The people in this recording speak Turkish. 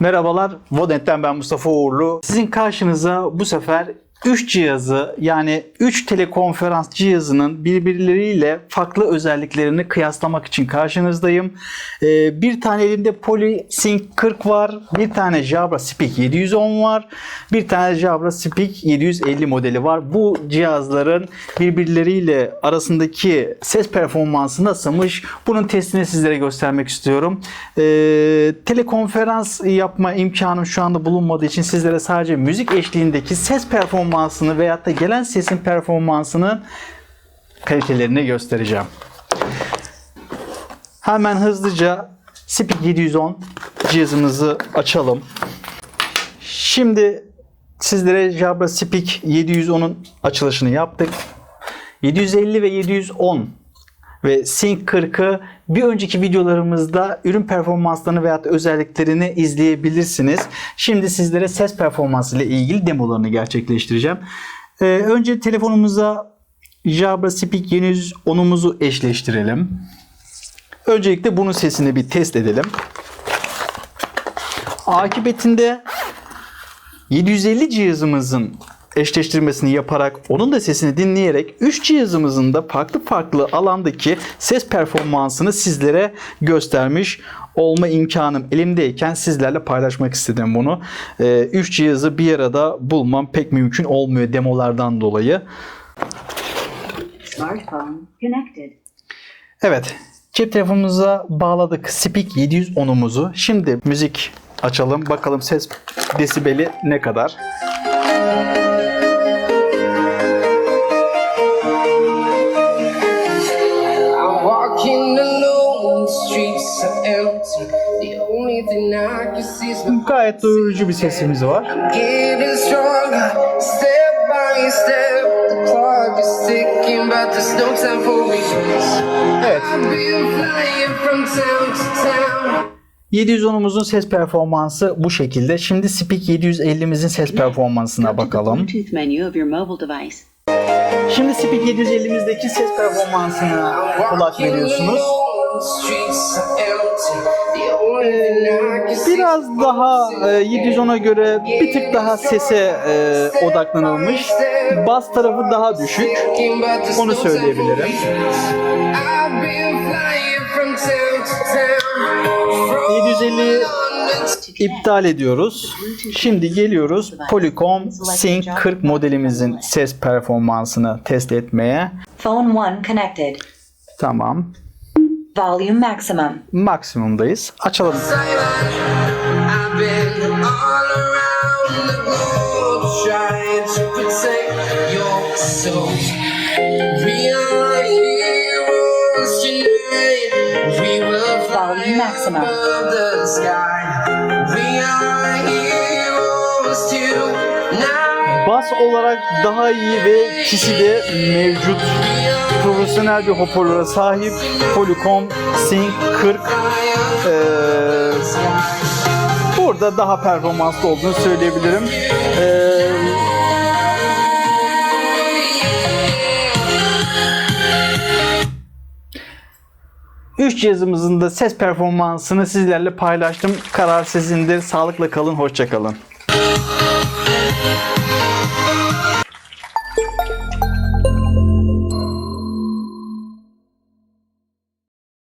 Merhabalar, Vodent'ten ben Mustafa Uğurlu. Sizin karşınıza bu sefer 3 cihazı yani 3 telekonferans cihazının birbirleriyle farklı özelliklerini kıyaslamak için karşınızdayım. Ee, bir tane elimde PolySync 40 var, bir tane Jabra Speak 710 var, bir tane Jabra Speak 750 modeli var. Bu cihazların birbirleriyle arasındaki ses performansı nasılmış? Bunun testini sizlere göstermek istiyorum. Ee, telekonferans yapma imkanım şu anda bulunmadığı için sizlere sadece müzik eşliğindeki ses performansını veyahut da gelen sesin performansını kalitelerini göstereceğim. Hemen hızlıca Speak 710 cihazımızı açalım. Şimdi sizlere Jabra Speak 710'un açılışını yaptık. 750 ve 710 ve Sync 40'ı bir önceki videolarımızda ürün performanslarını veya özelliklerini izleyebilirsiniz. Şimdi sizlere ses performansı ile ilgili demolarını gerçekleştireceğim. Ee, önce telefonumuza Jabra Speak 710'umuzu eşleştirelim. Öncelikle bunun sesini bir test edelim. Akibetinde 750 cihazımızın eşleştirmesini yaparak onun da sesini dinleyerek 3 cihazımızın da farklı farklı alandaki ses performansını sizlere göstermiş olma imkanım elimdeyken sizlerle paylaşmak istedim bunu. 3 cihazı bir arada bulmam pek mümkün olmuyor demolardan dolayı. Evet, cep telefonumuza bağladık Speak 710'umuzu. Şimdi müzik açalım. Bakalım ses desibeli ne kadar. Gayet doyurucu bir sesimiz var. Evet, I've been flying from town to town. 710'umuzun ses performansı bu şekilde. Şimdi Speak 750'mizin ses performansına bakalım. Şimdi Speak 750'mizdeki ses performansına kulak veriyorsunuz. Biraz daha e, 710'a göre bir tık daha sese e, odaklanılmış. Bas tarafı daha düşük. Onu söyleyebilirim. I've been flying from town to town. 750 iptal ediyoruz. Şimdi geliyoruz Polycom Sync 40 modelimizin ses performansını test etmeye. Phone 1 connected. Tamam. Volume maximum. Maksimumdayız. Açalım. Volume maximum. above the sky. We are heroes tonight. Bas olarak daha iyi ve ikisi de mevcut. Profesyonel bir hoparlöre sahip Polycom Sync 40 eee, burada daha performanslı olduğunu söyleyebilirim. Eee, Üç cihazımızın da ses performansını sizlerle paylaştım. Karar sizindir. Sağlıkla kalın, hoşça kalın.